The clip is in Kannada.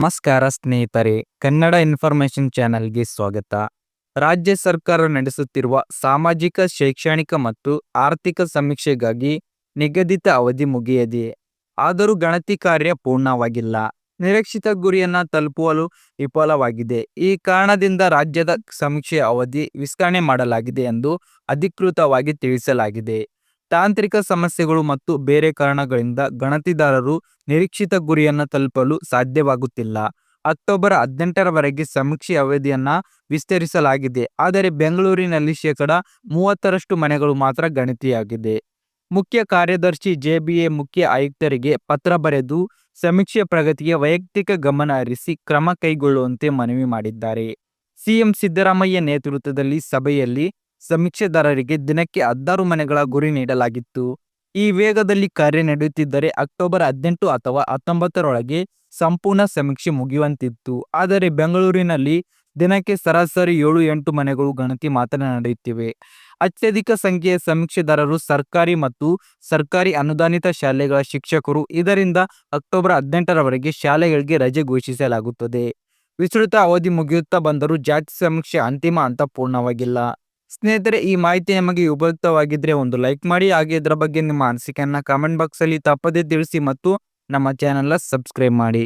ನಮಸ್ಕಾರ ಸ್ನೇಹಿತರೆ, ಕನ್ನಡ ಇನ್ಫಾರ್ಮೇಶನ್ ಚಾನೆಲ್ಗೆ ಸ್ವಾಗತ. ರಾಜ್ಯ ಸರ್ಕಾರ ನಡೆಸುತ್ತಿರುವ ಸಾಮಾಜಿಕ, ಶೈಕ್ಷಣಿಕ ಮತ್ತು ಆರ್ಥಿಕ ಸಮೀಕ್ಷೆಗಾಗಿ ನಿಗದಿತ ಅವಧಿ ಮುಗಿಯದೆ, ಆದರೂ ಗಣತಿ ಕಾರ್ಯ ಪೂರ್ಣವಾಗಿಲ್ಲ. ನಿರೀಕ್ಷಿತ ಗುರಿಯನ್ನ ತಲುಪಲು ವಿಫಲವಾಗಿದೆ. ಈ ಕಾರಣದಿಂದ ರಾಜ್ಯದ ಸಮೀಕ್ಷೆಯ ಅವಧಿ ವಿಸ್ತರಣೆ ಮಾಡಲಾಗಿದೆ ಎಂದು ಅಧಿಕೃತವಾಗಿ ತಿಳಿಸಲಾಗಿದೆ. ತಾಂತ್ರಿಕ ಸಮಸ್ಯೆಗಳು ಮತ್ತು ಬೇರೆ ಕಾರಣಗಳಿಂದ ಗಣತಿದಾರರು ನಿರೀಕ್ಷಿತ ಗುರಿಯನ್ನು ತಲುಪಲು ಸಾಧ್ಯವಾಗುತ್ತಿಲ್ಲ. ಅಕ್ಟೋಬರ್ ಹದಿನೆಂಟರವರೆಗೆ ಸಮೀಕ್ಷೆ ಅವಧಿಯನ್ನು ವಿಸ್ತರಿಸಲಾಗಿದೆ. ಆದರೆ ಬೆಂಗಳೂರಿನಲ್ಲಿ ಶೇಕಡ ಮೂವತ್ತರಷ್ಟು ಮನೆಗಳು ಮಾತ್ರ ಗಣತಿಯಾಗಿದೆ. ಮುಖ್ಯ ಕಾರ್ಯದರ್ಶಿ ಜೆಬಿಎ ಮುಖ್ಯ ಆಯುಕ್ತರಿಗೆ ಪತ್ರ ಬರೆದು ಸಮೀಕ್ಷೆ ಪ್ರಗತಿಗೆ ವೈಯಕ್ತಿಕ ಗಮನ ಹರಿಸಿ ಕ್ರಮ ಕೈಗೊಳ್ಳುವಂತೆ ಮನವಿ ಮಾಡಿದ್ದಾರೆ. ಸಿಎಂ ಸಿದ್ದರಾಮಯ್ಯ ನೇತೃತ್ವದಲ್ಲಿ ಸಭೆಯಲ್ಲಿ ಸಮೀಕ್ಷೆದಾರರಿಗೆ ದಿನಕ್ಕೆ ಹದಿನಾರು ಮನೆಗಳ ಗುರಿ ನೀಡಲಾಗಿತ್ತು. ಈ ವೇಗದಲ್ಲಿ ಕಾರ್ಯ ನಡೆಯುತ್ತಿದ್ದರೆ ಅಕ್ಟೋಬರ್ ಹದಿನೆಂಟು ಅಥವಾ ಹತ್ತೊಂಬತ್ತರೊಳಗೆ ಸಂಪೂರ್ಣ ಸಮೀಕ್ಷೆ ಮುಗಿಯುವಂತಿತ್ತು. ಆದರೆ ಬೆಂಗಳೂರಿನಲ್ಲಿ ದಿನಕ್ಕೆ ಸರಾಸರಿ ಏಳು ಎಂಟು ಮನೆಗಳು ಗಣತಿ ಮಾತ್ರ ನಡೆಯುತ್ತಿವೆ. ಅತ್ಯಧಿಕ ಸಂಖ್ಯೆಯ ಸಮೀಕ್ಷೆದಾರರು ಸರ್ಕಾರಿ ಮತ್ತು ಸರ್ಕಾರಿ ಅನುದಾನಿತ ಶಾಲೆಗಳ ಶಿಕ್ಷಕರು. ಇದರಿಂದ ಅಕ್ಟೋಬರ್ ಹದಿನೆಂಟರವರೆಗೆ ಶಾಲೆಗಳಿಗೆ ರಜೆ ಘೋಷಿಸಲಾಗುತ್ತದೆ. ವಿಸ್ತೃತ ಅವಧಿ ಮುಗಿಯುತ್ತಾ ಬಂದರೂ ಜಾತಿ ಸಮೀಕ್ಷೆ ಅಂತಿಮ ಹಂತ ಪೂರ್ಣವಾಗಿಲ್ಲ. ಸ್ನೇಹಿತರೆ, ಈ ಮಾಹಿತಿ ನಿಮಗೆ ಉಪಯುಕ್ತವಾಗಿದ್ರೆ ಒಂದು ಲೈಕ್ ಮಾಡಿ, ಹಾಗೆ ಇದರ ಬಗ್ಗೆ ನಿಮ್ಮ ಅನಿಸಿಕೆಯನ್ನು ಕಾಮೆಂಟ್ ಬಾಕ್ಸಲ್ಲಿ ತಪ್ಪದೇ ತಿಳಿಸಿ ಮತ್ತು ನಮ್ಮ ಚಾನೆಲ್ನ ಸಬ್ಸ್ಕ್ರೈಬ್ ಮಾಡಿ.